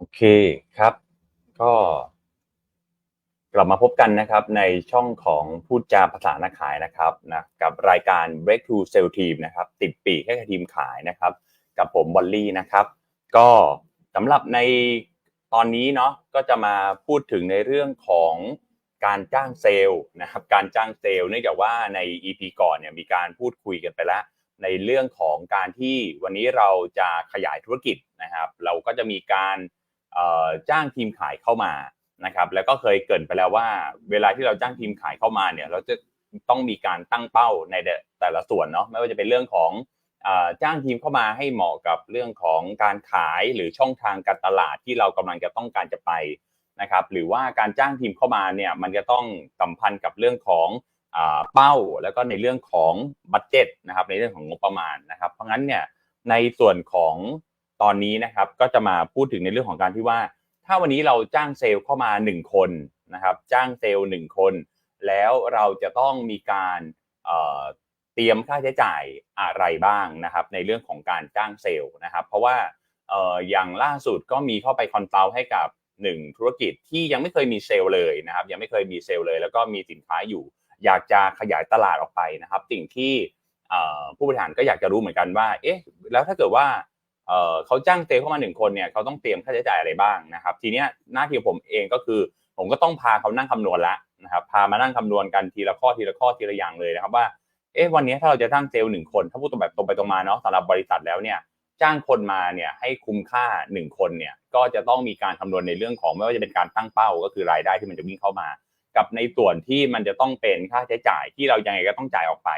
โอเคครับ ก็กลับมาพบกันนะครับในช่องของพูดจาภาษานักขายนะครับนะกับรายการ Breakthrough Sale Team นะครับ ติดปีกให้กับทีมขายนะครับ กับผมบอลลี่นะครับ ก็สำหรับในตอนนี้เนาะก็จะมาพูดถึงในเรื่องของการจ้างเซลล์นะครับ การจ้างเซลล์เนื่องจากว่าใน EP ก่อนเนี่ยมีการพูดคุยกันไปแล้ว ในเรื่องของการที่วันนี้เราจะขยายธุรกิจนะครับ เราก็จะมีการ จ้างทีมขายเข้ามานะครับแล้วก็เคยเกินไปแล้วว่า เวลาที่เราจ้างทีมขายเข้ามาเนี่ยเราจะต้องมีการตั้งเป้าในแต่ละส่วนเนาะไม่ว่าจะเป็นเรื่องของจ้างทีมเข้ามาให้เหมาะกับเรื่องของการขายหรือช่องทางการตลาดที่เรากำลังจะต้องการจะไปนะครับหรือว่าการจ้างทีมเข้ามาเนี่ยมันจะต้องสัมพันธ์กับเรื่องของเป้าแล้วก็ในเรื่องของบัตเจ็ตนะครับในเรื่องของงบประมาณนะครับเพราะงั้นเนี่ยในส่วนของ ตอนนี้นะครับก็จะมาพูดถึงในเรื่องของการที่ว่า ถ้าวันนี้เราจ้างเซลล์เข้ามา 1 คนนะครับ จ้างเซลล์หนึ่งคน แล้วเราจะต้องมีการเเตรียมค่าใช้จ่ายอะไรบ้างนะครับ ในเรื่องของการจ้างเซลล์นะครับ เพราะว่าอออย่างล่าสุดก็มีเข้าไปคอนซัลท์ให้กับหนึ่งธุรกิจที่ยังไม่เคยมีเซลล์เลยนะครับ ยังไม่เคยมีเซลล์เลย แล้วก็มีสินค้าอยู่ อยากจะขยายตลาดออกไปนะครับ สิ่งที่ผู้บริหารก็อยากจะรู้เหมือนกันว่าเอ๊ะแล้วถ้าเกิดว่า เขาจ้างเซลเข้ามาหนึ่งคนเนี่ยเขาต้องเตรียมค่าใช้จ่ายอะไรบ้างนะครับ ทีเนี้ยหน้าที่ของผมเองก็คือ ผมก็ต้องพาเขานั่งคำนวณละนะครับพามานั่งคำนวณกันทีละข้อทีละข้อทีละอย่างเลยนะครับว่าเอ๊ะวันนี้ถ้าเราจะจ้างเซลล์หนึ่งคน ถ้าพูดตรงแบบตรงไปตรงมาเนาะสำหรับบริษัทแล้วเนี่ยจ้างคนมาเนี่ยให้คุ้มค่าหนึ่งคนเนี่ยก็จะต้องมีการคำนวณในเรื่องของไม่ว่าจะเป็นการตั้งเป้าก็คือรายได้ที่มันจะวิ่งเข้ามา กับในส่วนที่มันจะต้องเป็นค่าใช้จ่ายที่เรายังไงก็ต้องจ่ายออกไป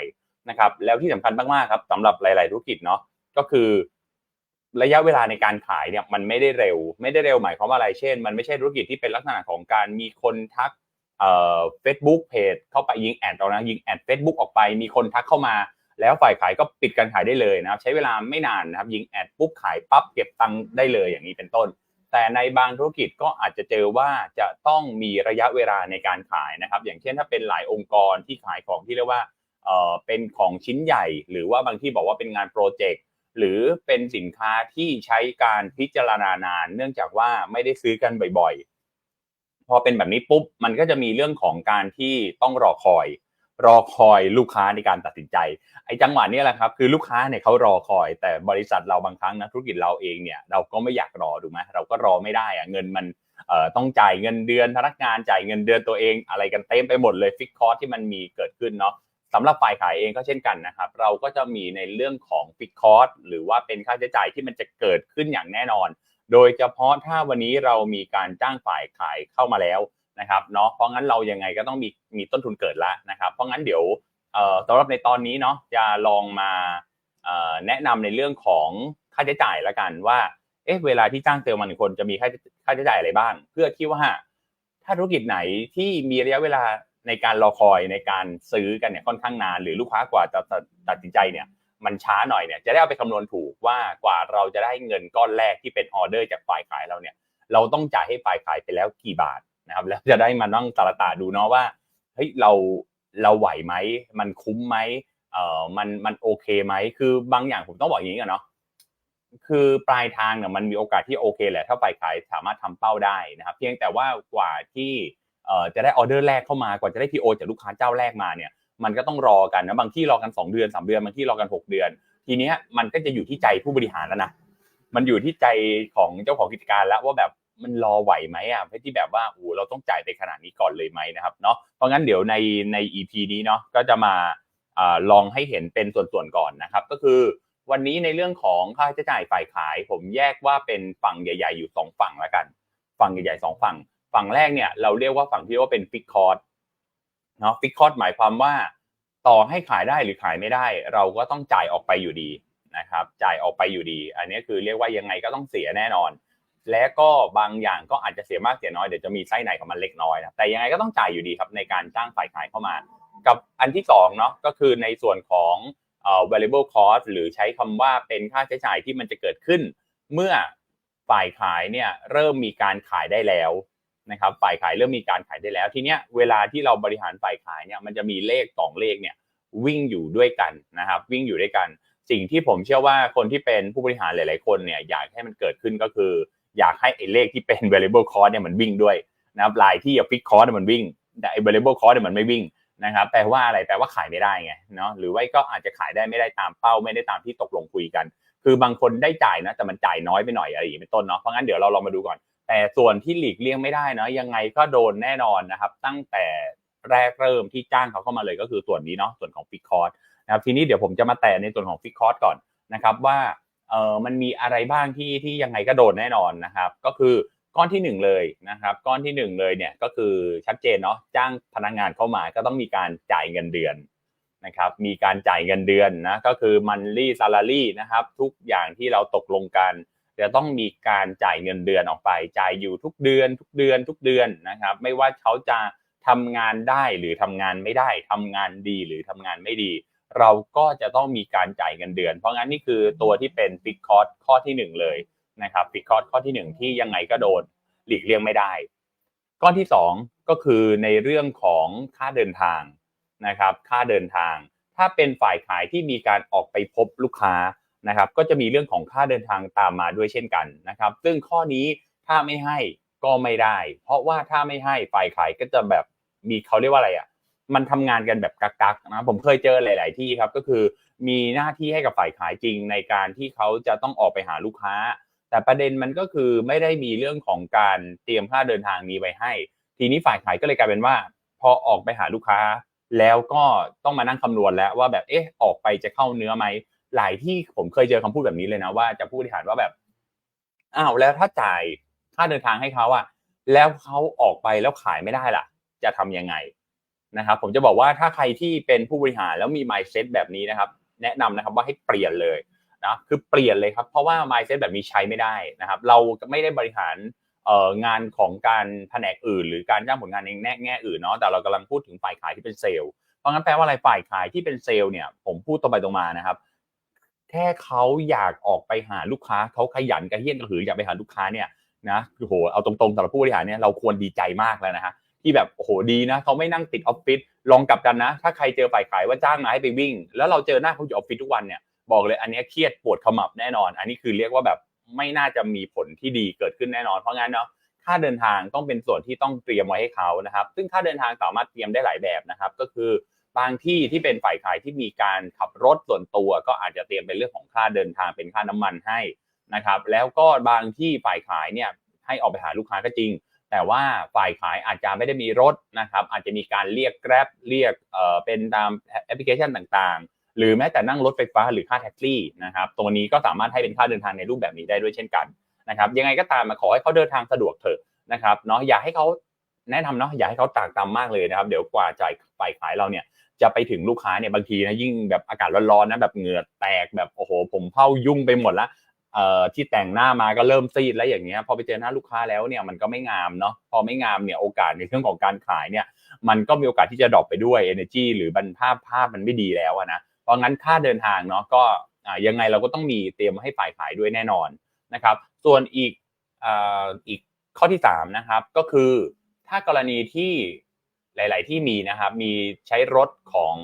นะครับแล้วที่สำคัญมากๆครับสำหรับหลาย ๆ ธุรกิจเนาะก็คือ ระยะเวลาในการขายเนี่ยมันไม่ได้เร็ว ไม่ได้เร็วหมายความว่าอะไรเช่น มันไม่ใช่ธุรกิจที่เป็นลักษณะของการมีคนทักเอ่อเฟซบุ๊กเพจเข้าไปยิงแอดเรานะยิงแอดเฟซบุ๊กออกไปมีคนทักเข้ามา แล้วฝ่ายขายก็ปิดการขายได้เลยนะครับใช้เวลาไม่นานนะครับยิงแอดปุ๊บขายปั๊บเก็บตังค์ได้เลยอย่างนี้เป็นต้น แต่ในบางธุรกิจก็อาจจะเจอว่าจะต้องมีระยะเวลาในการขายนะครับ อย่างเช่นถ้าเป็นหลายองค์กรที่ขายของที่เรียกว่าเอ่อเป็นของชิ้นใหญ่ หรือว่าบางที่บอกว่าเป็นงานโปรเจกต์ หรือเป็นสินค้าที่ใช้การพิจารณานาน เนื่องจากว่าไม่ได้ซื้อกันบ่อยๆ พอเป็นแบบนี้ปุ๊บมันก็จะมีเรื่องของการที่ต้องรอคอย รอคอยลูกค้าในการตัดสินใจ ไอ้จังหวะนี้แหละครับคือลูกค้าเนี่ยเขารอคอย แต่บริษัทเราบางครั้งนะธุรกิจเราเองเนี่ยเราก็ไม่อยากรอถูกไหมเราก็รอไม่ได้อะเงินมันเอ่อต้องจ่ายเงินเดือนพนักงานจ่ายเงินเดือนตัวเองอะไรกันเต็มไปหมดเลยฟิกคอร์ที่มันมีเกิดขึ้นเนาะ สำหรับฝ่ายขายเองก็เช่นกันนะครับ เราก็จะมีในเรื่องของฟิกคอร์หรือว่าเป็นค่าใช้จ่ายที่มันจะเกิดขึ้นอย่างแน่นอน โดยเฉพาะถ้าวันนี้เรามีการจ้างฝ่ายขายเข้ามาแล้วนะครับเนาะเพราะงั้นเรายังไงก็ต้องมีมีต้นทุนเกิดแล้วนะครับเพราะงั้นเดี๋ยวเอ่อสำหรับในตอนนี้เนาะจะลองมาแนะนำในเรื่องของค่าใช้จ่ายละกันว่าเอ๊ะเวลาที่จ้างเซลล์มาหนึ่งคนจะมีค่าค่าใช้จ่ายอะไรบ้าง เพื่อที่ว่าถ้าธุรกิจไหนที่มีระยะเวลา ในการรอคอยในการซื้อกันเนี่ยค่อนข้างนาน หรือลูกค้ากว่าจะตัดสินใจเนี่ยมันช้าหน่อยเนี่ยจะได้เอาไปคำนวณถูกว่ากว่าเราจะได้เงินก้อนแรกที่เป็นออเดอร์จากฝ่ายขายเราเนี่ย เราต้องจ่ายให้ฝ่ายขายไปแล้วกี่บาทนะครับ แล้วจะได้มานั่งตาลตาดูเนาะว่าเฮ้ยเราเราไหวไหมมันคุ้มไหมเอ่อมันมันโอเคไหมคือบางอย่างผมต้องบอกอย่างนี้ก่อนเนาะคือปลายทางเนี่ยมันมีโอกาสที่โอเคแหละถ้าฝ่ายขายสามารถทำเป้าได้นะครับ เพียงแต่ว่ากว่าที่ จะได้ออเดอร์แรกเข้ามากว่าจะได้ PO จากลูกค้าเจ้าแรกมาเนี่ยมันก็ต้องรอกันนะบางที่รอกัน 2 เดือน 3 เดือนบางที่รอกัน 6 เดือน ทีเนี้ยมันก็จะอยู่ที่ใจผู้บริหารแล้วนะมันอยู่ที่ใจของเจ้าของกิจการแล้วว่าแบบมันรอไหวไหมอะเพื่อที่แบบว่าโอ้เราต้องจ่ายไปขนาดนี้ก่อนเลยไหมนะครับเนาะเพราะงั้นเดี๋ยวในใน EP นี้เนาะก็จะมาอลองให้เห็นเป็นส่วนๆก่อนนะครับ ก็คือวันนี้ในเรื่องของค่าใช้จ่ายฝ่ายขาย ผมแยกว่าเป็นฝั่งใหญ่ ๆ อยู่ 2 ฝั่งแล้วกัน ฝั่งใหญ่ๆสองฝั่ง ฝั่งแรกเนี่ยเราเรียกว่าฝั่งที่เรียกว่าเป็นฟิกคอร์สเนาะฟิกคอร์สหมายความว่า ต่อให้ขายได้หรือขายไม่ได้ เราก็ต้องจ่ายออกไปอยู่ดีนะครับ จ่ายออกไปอยู่ดี อันนี้คือเรียกว่ายังไงก็ต้องเสียแน่นอน และก็บางอย่างก็อาจจะเสียมากเสียน้อยเดี๋ยวจะมีไส้ในของมันเล็กน้อยนะแต่ยังไงก็ต้องจ่ายอยู่ดีครับในการจ้างฝ่ายขายเข้ามา กับอันที่สองเนาะก็คือในส่วนของ variable cost หรือใช้คำว่าเป็นค่าใช้จ่ายที่มันจะเกิดขึ้น เมื่อฝ่ายขายเนี่ยเริ่มมีการขายได้แล้ว นะครับฝ่ายขายเริ่มมีการขายได้แล้ว ทีเนี้ยเวลาที่เราบริหารฝ่ายขายเนี่ยมันจะมีเลขสองเลขเนี่ยวิ่งอยู่ด้วยกันนะครับวิ่งอยู่ด้วยกัน สิ่งที่ผมเชื่อว่าคนที่เป็นผู้บริหารหลาย ๆ คนเนี่ยอยากให้มันเกิดขึ้นก็คือ อยากให้ไอ้เลขที่เป็น variable cost เนี่ยมันวิ่งด้วยนะครับลายที่ fixed cost มันวิ่ง แต่ไอ้ variable cost เนี่ยมันไม่วิ่งนะครับแปลว่าอะไรแปลว่าขายไม่ได้ไงเนาะหรือว่าก็อาจจะขายได้ไม่ได้ตามเป้าไม่ได้ตามที่ตกลงคุยกัน คือบางคนได้จ่ายนะแต่มันจ่ายน้อยไปหน่อยอะไรอย่างนี้เป็นต้นเนาะเพราะงั้นเดี๋ยวเราลองมาดูก่อน แต่ส่วนที่หลีกเลี่ยงไม่ได้นะยังไงก็โดนแน่นอนนะครับ ตั้งแต่แรกเริ่มที่จ้างเขาเข้ามาเลยก็คือส่วนนี้เนาะส่วนของฟิกคอร์สนะครับทีนี้เดี๋ยวผมจะมาแตะในส่วนของฟิกคอร์สก่อนนะครับว่าเออมันมีอะไรบ้างที่ที่ยังไงก็โดนแน่นอนนะครับ ก็คือก้อนที่หนึ่งเลยนะครับ ก้อนที่หนึ่งเลยเนี่ยก็คือชัดเจนเนาะจ้างพนักงานเข้ามาก็ต้องมีการจ่ายเงินเดือนนะครับมีการจ่ายเงินเดือนนะก็คือมันลี่ซาลารี่นะครับทุกอย่างที่เราตกลงกัน จะต้องมีการจ่ายเงินเดือนออกไป จ่ายอยู่ทุกเดือน ทุกเดือน ทุกเดือนนะครับ ไม่ว่าเขาจะทำงานได้หรือทำงานไม่ได้ทำงานดีหรือทำงานไม่ดี เราก็จะต้องมีการจ่ายเงินเดือน เพราะงั้นนี่คือตัวที่เป็นฟิกคอร์สข้อที่หนึ่งเลยนะครับฟิกคอร์สข้อที่หนึ่งที่ยังไงก็โดนหลีกเลี่ยงไม่ได้ก้อนที่สองก็คือในเรื่องของค่าเดินทางนะครับ ค่าเดินทาง ถ้าเป็นฝ่ายขายที่มีการออกไปพบลูกค้า นะครับก็จะมีเรื่องของค่าเดินทางตามมาด้วยเช่นกันนะครับซึ่งข้อนี้ถ้าไม่ให้ก็ไม่ได้ เพราะว่าถ้าไม่ให้ฝ่ายขายก็จะแบบมีเขาเรียกว่าอะไรอะมันทำงานกันแบบกักๆนะผมเคยเจอหลาย ๆ ที่ครับก็คือมีหน้าที่ให้กับฝ่ายขายจริงในการที่เขาจะต้องออกไปหาลูกค้า แต่ประเด็นมันก็คือไม่ได้มีเรื่องของการเตรียมค่าเดินทางนี้ไว้ให้ ทีนี้ฝ่ายขายก็เลยกลายเป็นว่า พอออกไปหาลูกค้า แล้วก็ต้องมานั่งคำนวณแล้วว่าแบบเอ๊ะออกไปจะเข้าเนื้อไหม หลายที่ผมเคยเจอคำพูดแบบนี้เลยนะว่าจะผู้บริหารว่าแบบอ้าวแล้วถ้าจ่ายค่าเดินทางให้เขาอะแล้วเขาออกไปแล้วขายไม่ได้ล่ะ จะทำยังไงนะครับ ผมจะบอกว่าถ้าใครที่เป็นผู้บริหารแล้วมี mindset แบบนี้นะครับ แนะนำนะครับว่าให้เปลี่ยนเลยนะคือเปลี่ยนเลยครับ เพราะว่า mindset แบบนี้ใช้ไม่ได้นะครับ เราไม่ได้บริหารงานของการแผนกอื่น หรือการจ้างผลงานในแง่แง่อื่นเนาะแต่เรากำลังพูดถึงฝ่ายขายที่เป็นเซลล์เพราะงั้นแปลว่าอะไรฝ่ายขายที่เป็นเซลล์เนี่ย ผมพูดตรงไปตรงมานะครับ แค่เขาอยากออกไปหาลูกค้าเขาขยันกระเฮี้ยนกระหืออยากไปหาลูกค้าเนี่ยนะโอ้โหเอาตรงๆสำหรับผู้บริหารเนี่ยเราควรดีใจมากแล้วนะฮะที่แบบโอ้โหดีนะเขาไม่นั่งติดออฟฟิศลองกลับกันนะ ถ้าใครเจอฝ่ายขายว่าจ้างมาให้ไปวิ่ง แล้วเราเจอหน้าเขาอยู่ออฟฟิศทุกวันเนี่ยบอกเลยอันนี้เครียดปวดขมับแน่นอน อันนี้คือเรียกว่าแบบไม่น่าจะมีผลที่ดีเกิดขึ้นแน่นอนเพราะงั้นเนาะค่าเดินทางต้องเป็นส่วนที่ต้องเตรียมไว้ให้เขานะครับ ซึ่งค่าเดินทางสามารถเตรียมได้หลายแบบนะครับ ก็คือ บางที่ที่เป็นฝ่ายขายที่มีการขับรถส่วนตัว ก็อาจจะเตรียมเป็นเรื่องของค่าเดินทางเป็นค่าน้ำมันให้นะครับ แล้วก็บางที่ฝ่ายขายเนี่ยให้ออกไปหาลูกค้าก็จริง แต่ว่าฝ่ายขายอาจจะไม่ได้มีรถนะครับ อาจจะมีการเรียก Grab เรียกเอ่อเป็นตามแอปพลิเคชันต่างๆ หรือแม้แต่นั่งรถไฟฟ้าหรือค่าแท็กซี่นะครับตัวนี้ก็สามารถให้เป็นค่าเดินทางในรูปแบบนี้ได้ด้วยเช่นกันนะครับ ยังไงก็ตามมาขอให้เขาเดินทางสะดวกเถอะนะครับเนาะอย่าให้เขาแนะนำเนาะอย่าให้เขาตากตำมากเลยนะครับ เดี๋ยวกว่าจ่ายฝ่ายขายเราเนี่ย จะไปถึงลูกค้าเนี่ยบางทีนะยิ่งแบบอากาศร้อนๆนะแบบเหงื่อแตกแบบโอ้โห ผมเผายุ่งไปหมดละเอ่อที่แต่งหน้ามาก็เริ่มซีดแล้วอย่างเงี้ยพอไปเจอหน้าลูกค้าแล้วเนี่ยมันก็ไม่งามเนาะพอไม่งามเนี่ยโอกาสในเรื่องของการขายเนี่ยมันก็มีโอกาสที่จะดรอปไปด้วย energy หรือบรรภาพภาพมันไม่ดีแล้วนะเพราะงั้นค่าเดินทางเนาะก็อ่ายังไงเราก็ต้องมีเตรียมให้ฝ่ายขายด้วยแน่นอนนะครับ ส่วนอีกอ่าอีกข้อที่3นะครับก็คือถ้ากรณีที่ หลาย ๆ ที่มีนะครับมีใช้รถของ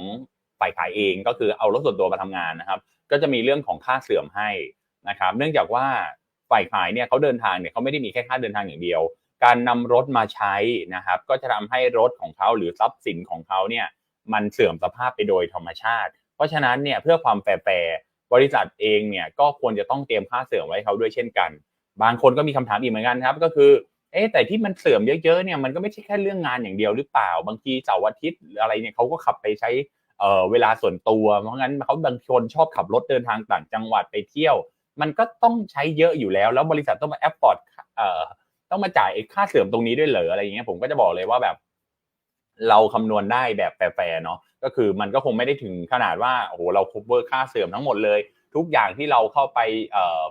ฝ่ายขายเองก็คือเอารถส่วนตัวมาทำงานนะครับ ก็จะมีเรื่องของค่าเสื่อมให้นะครับ เนื่องจากว่าฝ่ายขายเนี่ยเขาเดินทางเนี่ยเขาไม่ได้มีแค่ค่าเดินทางอย่างเดียว การนำรถมาใช้นะครับ ก็จะทำให้รถของเขาหรือทรัพย์สินของเขาเนี่ยมันเสื่อมสภาพไปโดยธรรมชาติ เพราะฉะนั้นเนี่ยเพื่อความแฟร์บริษัทเองเนี่ยก็ควรจะต้องเตรียมค่าเสื่อมไว้เขาด้วยเช่นกัน บางคนก็มีคำถามอีกเหมือนกันครับ ก็คือ เอ๊แต่ที่มันเสื่อมเยอะๆเนี่ยมันก็ไม่ใช่แค่เรื่องงานอย่างเดียวหรือเปล่า บางทีเสาร์อาทิตย์อะไรเนี่ยเขาก็ขับไปใช้เอ่อเวลาส่วนตัว เพราะงั้นเขาบางคนชอบขับรถเดินทางต่างจังหวัดไปเที่ยว มันก็ต้องใช้เยอะอยู่แล้ว แล้วบริษัทต้องมาแอปพอร์ตเอ่อต้องมาจ่ายค่าเสื่อมตรงนี้ด้วยเหรออะไรอย่างเงี้ยผมก็จะบอกเลยว่าแบบ เราคำนวณได้แบบแฟร์ๆเนาะก็คือมันก็คงไม่ได้ถึงขนาดว่าโอ้โหเรา cover ค่าเสื่อมทั้งหมดเลย ทุกอย่างที่เราเข้าไป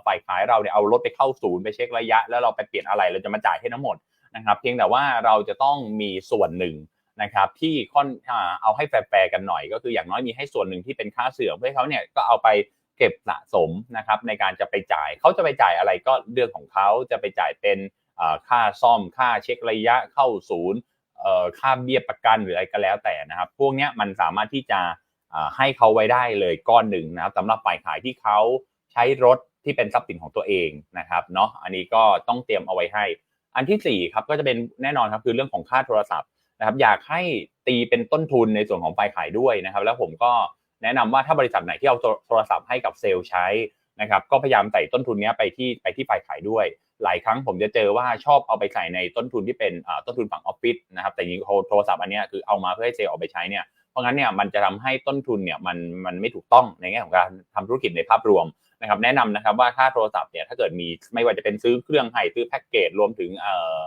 ฝ่ายขายเราเนี่ยเอารถไปเข้าศูนย์ไปเช็คระยะ แล้วเราไปเปลี่ยนอะไรเราจะมาจ่ายให้ทั้งหมดนะครับเพียงแต่ว่าเราจะต้องมีส่วนหนึ่งนะครับที่ค่อนอเอาให้แฟร์กันหน่อย ก็คืออย่างน้อยมีให้ส่วนหนึ่งที่เป็นค่าเสื่อมเพื่อให้เขาเนี่ยก็เอาไปเก็บสะสมนะครับในการจะไปจ่ายเขาจะไปจ่ายอะไรก็เรื่องของเขาจะไปจ่ายเป็นค่าซ่อมค่าเช็คระยะเข้าศูนย์ค่าเบี้ยประกันหรืออะไรก็แล้วแต่นะครับ พวกนี้มันสามารถที่จะ ให้เขาไว้ได้เลยก้อนหนึ่งนะครับสำหรับฝ่ายขายที่เขาใช้รถที่เป็นทรัพย์สินของตัวเองนะครับเนาะอันนี้ก็ต้องเตรียมเอาไว้ให้ อันที่สี่ครับก็จะเป็นแน่นอนครับคือเรื่องของค่าโทรศัพท์นะครับอยากให้ตีเป็นต้นทุนในส่วนของฝ่ายขายด้วยนะครับ แล้วผมก็แนะนำว่าถ้าบริษัทไหนที่เอาโทรศัพท์ให้กับเซลล์ใช้นะครับก็พยายามใส่ต้นทุนนี้ไปที่ไปที่ฝ่ายขายด้วย หลายครั้งผมจะเจอว่าชอบเอาไปใส่ในต้นทุนที่เป็นต้นทุนฝั่งออฟฟิศนะครับแต่จริงโทรศัพท์อันนี้คือเอามาเพื่อให้เซลล์เอาไปใช้เนี่ย ราะงั้นเนี่ยมันจะทำให้ต้นทุนเนี่ยมันมันไม่ถูกต้องในแง่ของการทำธุรกิจในภาพรวมนะครับแนะนำนะครับว่าถ้าโทรศัพท์เนี่ยถ้าเกิดมีไม่ว่าจะเป็นซื้อเครื่องให้ซื้อแพ็กเกจรวมถึงเอ่อ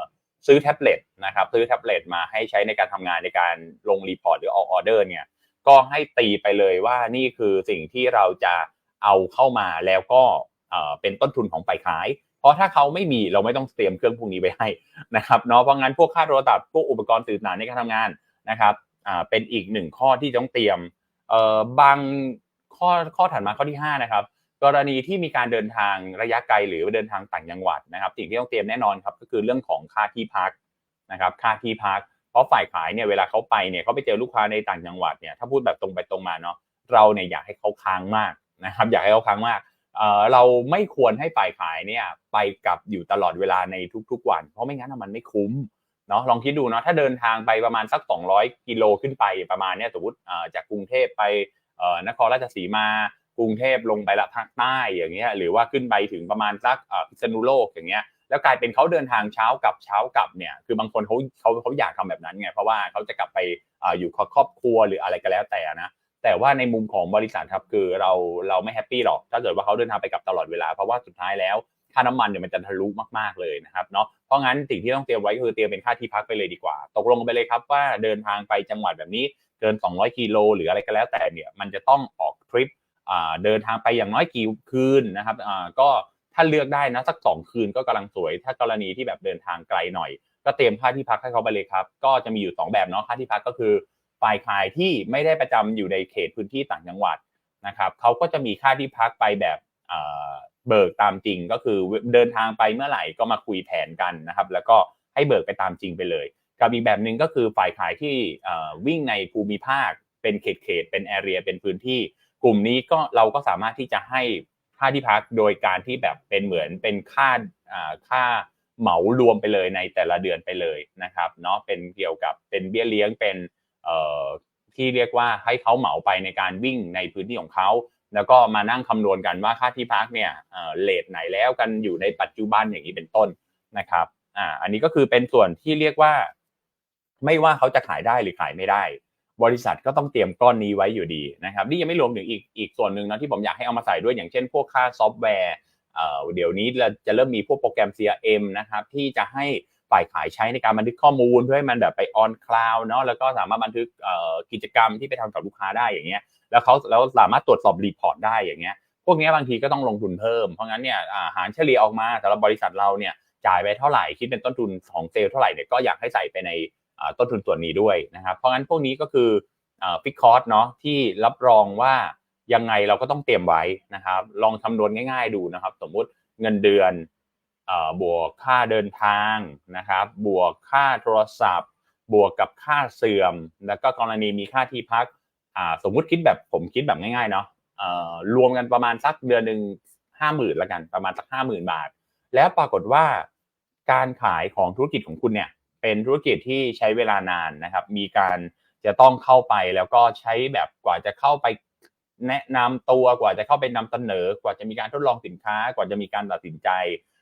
ซื้อแท็บเล็ตนะครับซื้อแท็บเล็ตมาให้ใช้ในการทำงานในการลงรีพอร์ตหรือออกออเดอร์เนี่ยก็ให้ตีไปเลยว่านี่คือสิ่งที่เราจะเอาเข้ามาแล้วก็เป็นต้นทุนของฝ่ายขาย เพราะถ้าเขาไม่มีเราไม่ต้องเตรียมเครื่องพวกนี้ไว้ให้นะครับเนาะเพราะงั้นพวกค่าโทรศัพท์พวกอุปกรณ์สื่อสารในการทำงานนะครับ เป็นอีกหนึ่งข้อที่ต้องเตรียมบางข้อข้อถัดมาข้อที่ 5 นะครับ กรณีที่มีการเดินทางระยะไกลหรือเดินทางต่างจังหวัดนะครับ สิ่งที่ต้องเตรียมแน่นอนครับก็คือเรื่องของค่าที่พักนะครับ ค่าที่พัก เพราะฝ่ายขายเนี่ยเวลาเขาไปเนี่ยเขาไปเจอลูกค้าในต่างจังหวัดเนี่ยถ้าพูดแบบตรงไปตรงมาเนาะเราเนี่ยอยากให้เขาค้างมากนะครับ อยากให้เขาค้างมากเราไม่ควรให้ฝ่ายขายเนี่ยไปกับอยู่ตลอดเวลาในทุกๆวัน เพราะไม่งั้นมันไม่คุ้ม เนาะลองคิดดูเนาะถ้าเดินทางไปประมาณสัก 200 กิโลขึ้นไปประมาณเนี้ยสมมติจากกรุงเทพไปนครราชสีมากรุงเทพลงไปละภาคใต้อย่างเงี้ยหรือว่าขึ้นไปถึงประมาณสักพิษณุโลกอย่างเงี้ยแล้วกลายเป็นเขาเดินทางเช้ากับเช้ากลับเนี่ยคือบางคนเขาเขาเขาอยากทำแบบนั้นไงเพราะว่าเขาจะกลับไปอยู่ครอบครัวหรืออะไรก็แล้วแต่นะแต่ว่าในมุมของบริษัทครับคือเราเราไม่แฮปปี้หรอกถ้าเกิดว่าเขาเดินทางไปกับตลอดเวลาเพราะว่าสุดท้ายแล้ว ค่าน้ำมันเนี่ยมันจะทะลุมากๆเลยนะครับเนาะเพราะงั้นสิ่งที่ต้องเตรียมไว้คือเตรียมเป็นค่าที่พักไปเลยดีกว่า ตกลงไปเลยครับว่าเดินทางไปจังหวัดแบบนี้เกิน 200กิโลหรืออะไรก็แล้วแต่เนี่ยมันจะต้องออกทริปเดินทางไปอย่างน้อยกี่คืนนะครับก็ถ้าเลือกได้นะสักสองคืนก็กำลังสวย ถ้ากรณีที่แบบเดินทางไกลหน่อย ก็เตรียมค่าที่พักให้เขาไปเลยครับ ก็จะมีอยู่ 2 แบบเนาะค่าที่พักก็คือฝ่ายขายที่ไม่ได้ประจำอยู่ในเขตพื้นที่ต่างจังหวัดนะครับเขาก็จะมีค่าที่พักไปแบบ เบิกตามจริงก็คือเดินทางไปเมื่อไหร่ก็มาคุยแผนกันนะครับ แล้วก็ให้เบิกไปตามจริงไปเลยกับอีกแบบหนึ่งก็คือฝ่ายขายที่วิ่งในภูมิภาค เป็นเขตเขตเป็นแอเรียเป็นพื้นที่ กลุ่มนี้ก็เราก็สามารถที่จะให้ค่าที่พักโดยการที่แบบเป็นเหมือนเป็นค่าค่าเหมารวมไปเลยในแต่ละเดือนไปเลยนะครับเนาะเป็นเกี่ยวกับเป็นเบี้ยเลี้ยงเป็นที่เรียกว่าให้เขาเหมาไปในการวิ่งในพื้นที่ของเขา แล้วก็มานั่งคำนวณกันว่าค่าที่พักเนี่ยเลทไหนแล้วกันอยู่ในปัจจุบันอย่างนี้เป็นต้นนะครับอ่าอันนี้ก็คือเป็นส่วนที่เรียกว่า ไม่ว่าเขาจะขายได้หรือขายไม่ได้ บริษัทก็ต้องเตรียมก้อนนี้ไว้อยู่ดีนะครับนี่ยังไม่รวมถึงอีกอีกส่วนหนึ่งนะที่ผมอยากให้เอามาใส่ด้วยอย่างเช่น พวกค่าซอฟต์แวร์เดี๋ยวนี้เราจะเริ่มมีพวกโปรแกรม CRM นะครับที่จะให้ฝ่ายขายใช้ในการบันทึกข้อมูลเพื่อให้มันแบบไปออนคลาวด์เนาะแล้วก็สามารถบันทึกกิจกรรมที่ไปทำกับลูกค้าได้อย่างเงี้ย แล้วเขาแล้วสามารถตรวจสอบรีพอร์ตได้อย่างเงี้ยพวกนี้บางทีก็ต้องลงทุนเพิ่มเพราะงั้นเนี่ยหารเฉลี่ยออกมาสำหรับบริษัทเราเนี่ยจ่ายไปเท่าไหร่คิดเป็นต้นทุนของเซลล์เท่าไหร่เนี่ยก็อยากให้ใส่ไปในต้นทุนส่วนนี้ด้วยนะครับเพราะงั้นพวกนี้ก็คือฟิกคอร์สเนาะที่รับรองว่ายังไงเราก็ต้องเตรียมไว้นะครับ ลองคำนวณง่าย ๆดูนะครับ สมมุติเงินเดือนบวกค่าเดินทางนะครับ บวกค่าโทรศัพท์ บวกกับค่าเสื่อม แล้วก็กรณีมีค่าที่พัก สมมุติคิดแบบผมคิดแบบง่ายๆเนาะรวมกันประมาณสักเดือนหนึ่งห้าหมื่นละกันประมาณสักห้าหมื่นบาท แล้วปรากฏว่าการขายของธุรกิจของคุณเนี่ยเป็นธุรกิจที่ใช้เวลานานนะครับ มีการจะต้องเข้าไปแล้วก็ใช้แบบกว่าจะเข้าไปแนะนำตัวกว่าจะเข้าไปนำเสนอ กว่าจะมีการทดลองสินค้า กว่าจะมีการตัดสินใจ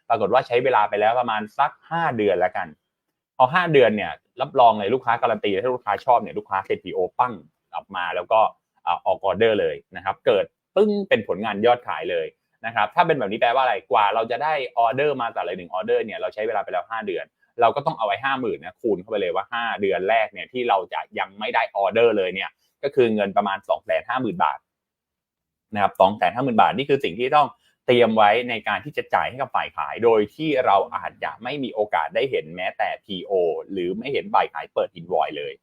ปรากฏว่าใช้เวลาไปแล้วประมาณสักห้าเดือนแล้วกันพอห้าเดือนเนี่ยรับรองเลยลูกค้าการันตีถ้าลูกค้าชอบเนี่ยลูกค้าเซทีโอปั้ง กลับมาแล้วก็ออกออเดอร์เลยนะครับ เกิดปึ้งเป็นผลงานยอดขายเลยนะครับถ้าเป็นแบบนี้แปลว่าอะไรกว่าเราจะได้ออเดอร์มาแต่ละหนึ่งออเดอร์เนี่ยเราใช้เวลาไปแล้ว 5 เดือน เราก็ต้องเอาไว้ห้าหมื่นนะคูณเข้าไปเลยว่า 5 เดือนแรกเนี่ยที่เราจะยังไม่ได้ออเดอร์เลยเนี่ยก็คือเงินประมาณ2องแสนห้าหมื่นบาทนะครับสองแสนห้าหมื่นบาทนี่คือสิ่งที่ต้องเตรียมไว้ในการที่จะจ่ายให้กับฝ่ายขาย โดยที่เราอาจจะไม่มีโอกาสได้เห็นแม้แต่ PO หรือไม่เห็นฝ่ายขายเปิดอินวอยเลย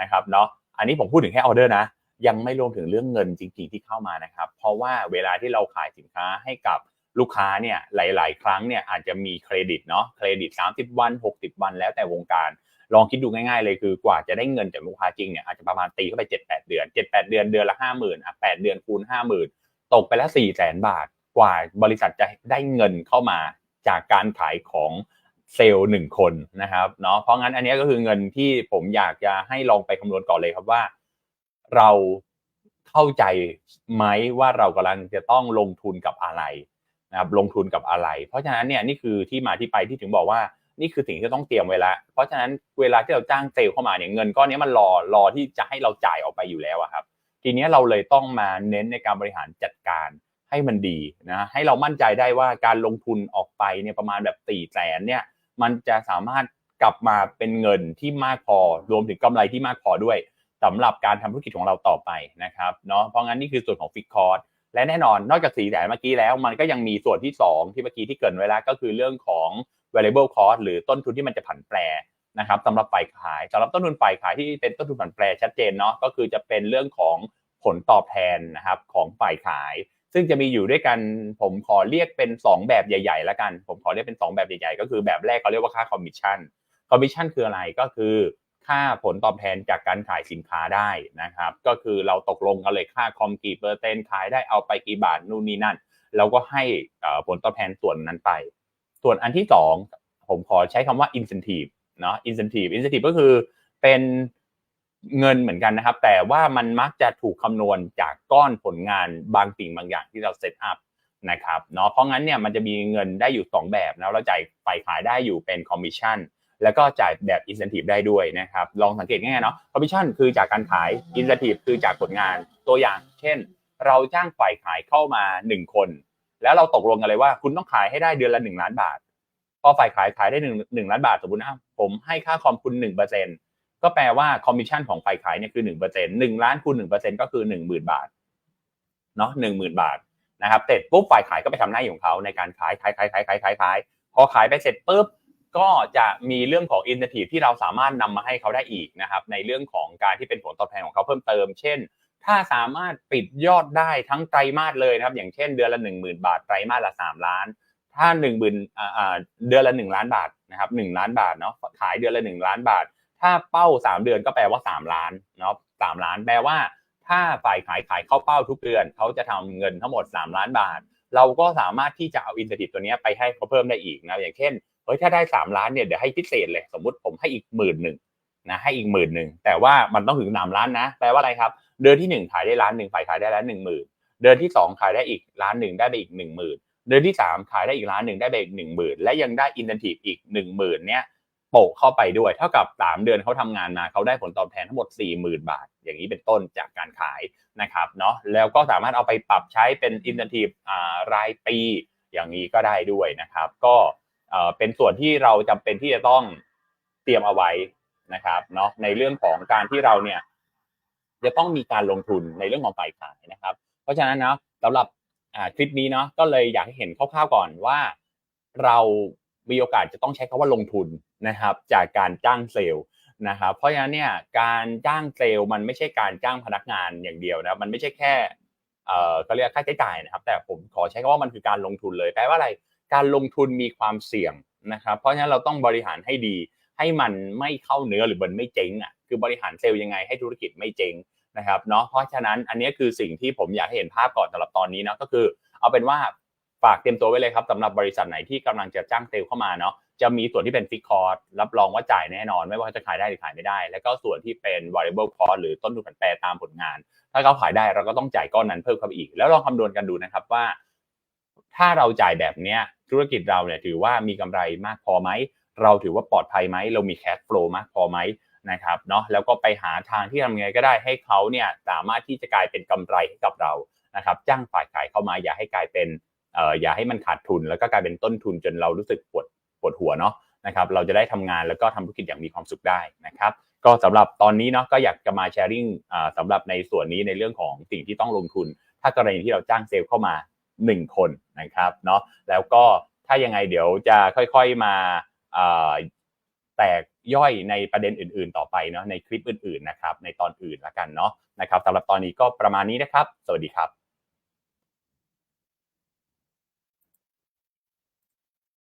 นะครับเนาะ อันนี้ผมพูดถึงแค่ออเดอร์นะ ยังไม่รวมถึงเรื่องเงินจริงๆที่เข้ามานะครับ เพราะว่าเวลาที่เราขายสินค้าให้กับลูกค้าเนี่ยหลาย ๆ ครั้งเนี่ยอาจจะมีเครดิตเนาะเครดิต 30 วัน 60 วัน แล้วแต่วงการ ลองคิดดูง่าย ๆ เลยคือกว่าจะได้เงินจากลูกค้าจริงเนี่ยอาจจะประมาณตีเข้าไป 7-8 เดือน 7-8 เดือนเดือนละ 50,000อะ8เดือนคูณ50,000 ตกไปแล้ว4 0 0 0 0 0 บาท กว่าบริษัทจะได้เงินเข้ามาจากการขายของ เซลล์หนึ่งคนนะครับเนาะเพราะงั้นอันนี้ก็คือเงินที่ผมอยากจะให้ลองไปคำนวณก่อนเลยครับว่า เราเข้าใจไหมว่าเรากำลังจะต้องลงทุนกับอะไรนะครับลงทุนกับอะไร เพราะฉะนั้นเนี่ยนี่คือที่มาที่ไปที่ถึงบอกว่านี่คือสิ่งที่ต้องเตรียมไว้แล้วเพราะฉะนั้นเวลาที่เราจ้างเซลล์เข้ามาเนี่ยเงินก้อนนี้มันรอรอที่จะให้เราจ่ายออกไปอยู่แล้วครับ ทีนี้เราเลยต้องมาเน้นในการบริหารจัดการให้มันดีนะให้เรามั่นใจได้ว่าการลงทุนออกไปเนี่ยประมาณแบบสี่แสนเนี่ย มันจะสามารถกลับมาเป็นเงินที่มากพอ รวมถึงกำไรที่มากพอด้วยสำหรับการทำธุรกิจของเราต่อไปนะครับเนาะเพราะงั้นนี่คือส่วนของฟิกคอร์สและแน่นอนนอกจากสี่แสนเมื่อกี้แล้ว มันก็ยังมีส่วนที่ 2 ที่เมื่อกี้ที่เกินไว้แล้วก็คือเรื่องของ variable cost หรือต้นทุนที่มันจะผันแปรนะครับสำหรับฝ่ายขายสำหรับต้นทุนฝ่ายขายที่เป็นต้นทุนผันแปรชัดเจนเนาะก็คือจะเป็นเรื่องของผลตอบแทนนะครับของฝ่ายขาย ซึ่งจะมีอยู่ด้วยกันผมขอเรียกเป็น 2 แบบใหญ่ๆแล้วกัน ผมขอเรียกเป็น 2 แบบใหญ่ๆ ก็คือแบบแรกเขาเรียกว่าค่าคอมมิชชั่นคอมมิชชั่นคืออะไรก็คือค่าผลตอบแทนจากการขายสินค้าได้นะครับ ก็คือเราตกลงกันเลยค่าคอมกี่เปอร์เซ็นต์ขายได้เอาไปกี่บาทนู่นนี่นั่นเราก็ให้ผลตอบแทนส่วนนั้นไป ส่วนอันที่ 2 ผมขอใช้คำว่า incentive เนาะ incentive incentive ก็คือเป็น เงินเหมือนกันนะครับ แต่ว่ามันมักจะถูกคำนวณจากก้อนผลงานบางสิ่งบางอย่างที่เราเซตอัพนะครับเนาะเพราะงั้นเนี่ยมันจะมีเงินได้อยู่ 2 แบบนะเราจ่ายฝ่ายขายได้อยู่เป็นคอมมิชชั่นแล้วก็จ่ายแบบ incentive ได้ด้วยนะครับลองสังเกตง่ายๆเนาะ commission คือจากการขาย incentive คือจากผลงานตัวอย่าง เช่น เราจ้างฝ่ายขายเข้ามา 1 คน แล้วเราตกลงกันเลยว่า คุณต้องขายให้ได้เดือนละ 1 ล้านบาท พอฝ่ายขายขายได้1 1ล้านบาทสมมตินะผมให้ค่าคอมคุณ1% ก็แปลว่าคอมมิชชั่นของฝ่ายขายเนี่ยคือ1% 1ล้านคูณ1%ก็คือ10,000บาทเนาะ10,000บาทนะครับเสร็จปุ๊บฝ่ายขายก็ไปทำหน้าที่ของเขาในการขายขายขายขายขายขายขายพอขายไปเสร็จปุ๊บก็จะมีเรื่องของ incentive ที่เราสามารถนำมาให้เขาได้อีกนะครับในเรื่องของการที่เป็นผลตอบแทนของเขาเพิ่มเติม เช่น ถ้าสามารถปิดยอดได้ทั้งไตรมาสเลยนะครับ อย่างเช่นเดือนละ 1 0,000 บาทไตรมาสละ 3 ล้าน ถ้า1 0,000อ่าเดือนละ 1 ล้านบาทนะครับ1ล้านบาทเนาะขายเดือนละ 1 ล้านบาท ถ้าเป้า 3 เดือนก็แปลว่า 3 ล้านเนาะ3ล้าน แปลว่า ถ้าฝ่ายขายขายเข้าเป้าทุกเดือนเขาจะทำเงินทั้งหมด 3 ล้านบาท เราก็สามารถที่จะเอาอินเทอร์เน็ตตัวนี้ไปให้เขาเพิ่มได้อีกนะอย่างเช่นเฮ้ยถ้าได้สามล้านเนี่ยเดี๋ยวให้พิเศษเลยสมมุติผมให้อีกหมื่นหนึ่งนะให้อีกหมื่นหนึ่งแต่ว่ามันต้องถึงสามล้านนะแปลว่าอะไรครับ เดือนที่หนึ่งขายได้ล้านหนึ่งฝ่ายขายได้ล้านหนึ่งหมื่นเดือนที่สองขายได้อีกล้านหนึ่งได้ไปอีกหนึ่งหมื่นเดือนที่สามขายได้อีกล้านหนึ่งได้ไปอีกหนึ่งหมื่นและยังได้อินเทอร์ทีฟอีกหนึ่งหมื่นเนี่ย โปะเข้าไปด้วย เท่ากับสามเดือนเขาทำงานมาเขาได้ผลตอบแทนทั้งหมดสี่หมื่นบาท อย่างนี้เป็นต้นจากการขายนะครับเนาะแล้วก็สามารถเอาไปปรับใช้เป็นอินเทอร์ทีฟรายปีอย่างนี้ก็ได้ด้วยนะครับ ก็เป็นส่วนที่เราจำเป็นที่จะต้องเตรียมเอาไว้นะครับเนาะในเรื่องของการที่เราเนี่ยจะต้องมีการลงทุนในเรื่องของฝ่ายขายนะครับ เพราะฉะนั้นนะสำหรับคลิปนี้เนาะก็เลยอยากให้เห็นคร่าวๆก่อนว่าเรา มีโอกาสจะต้องใช้คาว่าลงทุนนะครับจากการจ้างเซลล์นะครับเพราะฉะนั้นเนี่ยการจ้างเซลล์มันไม่ใช่การจ้างพนักงานอย่างเดียวนะมันไม่ใช่แค่เอ่อเขาเรียกค่าใช้จ่ายนะครับ แต่ผมขอใช้คำว่ามันคือการลงทุนเลยแปลว่าอะไรการลงทุนมีความเสี่ยงนะครับเพราะฉะนั้นเราต้องบริหารให้ดี ให้มันไม่เข้าเนื้อหรือมันไม่เจ๊งอะคือบริหารเซลล์ยังไงให้ธุรกิจไม่เจ๊งนะครับเนาะเพราะฉะนั้นอันนี้คือสิ่งที่ผมอยากให้เห็นภาพก่อนสำหรับตอนนี้นะก็คือ เอาเป็นว่า ฝากเตรียมตัวไว้เลยครับสำหรับบริษัทไหนที่กำลังจะจ้างเซลล์เข้ามาเนาะจะมีส่วนที่เป็นฟิกคอร์สรับรองว่าจ่ายแน่นอน ไม่ว่าจะขายได้หรือขายไม่ได้ แล้วก็ส่วนที่เป็น variable cost หรือต้นทุนผันแปรตามผลงาน ถ้าเขาขายได้เราก็ต้องจ่ายก้อนนั้นเพิ่มเข้าไปอีก แล้วลองคำนวณกันดูนะครับว่า ถ้าเราจ่ายแบบเนี้ยธุรกิจเราเนี่ยถือว่ามีกำไรมากพอไหมเราถือว่าปลอดภัยไหมเรามีแคชฟลูมากพอไหมนะครับเนาะแล้วก็ไปหาทางที่ทำไงก็ได้ให้เขาเนี่ยสามารถที่จะกลายเป็นกำไรให้กับเรานะครับจ้างฝ่ายขายเข้ามาอย่าให้กลายเป็น อ่ออย่าให้มันขาดทุนแล้วก็กลายเป็นต้นทุนจนเรารู้สึกปวดปวดหัวเนาะนะครับเราจะได้ทำงานแล้วก็ทำธุรกิจอย่างมีความสุขได้นะครับก็สำหรับตอนนี้เนาะก็อยากจะมาแชร์ริ่งสำหรับในส่วนนี้ในเรื่องของสิ่งที่ต้องลงทุน ถ้ากรณีที่เราจ้างเซลล์เข้ามา 1 คนนะครับเนาะแล้วก็ถ้ายังไงเดี๋ยวจะค่อยๆมาแตกย่อยในประเด็นอื่น ๆ ต่อไปเนาะในคลิปอื่นๆนะครับในตอนอื่นละกันเนาะนะครับสำหรับตอนนี้ก็ประมาณนี้นะครับ สวัสดีครับ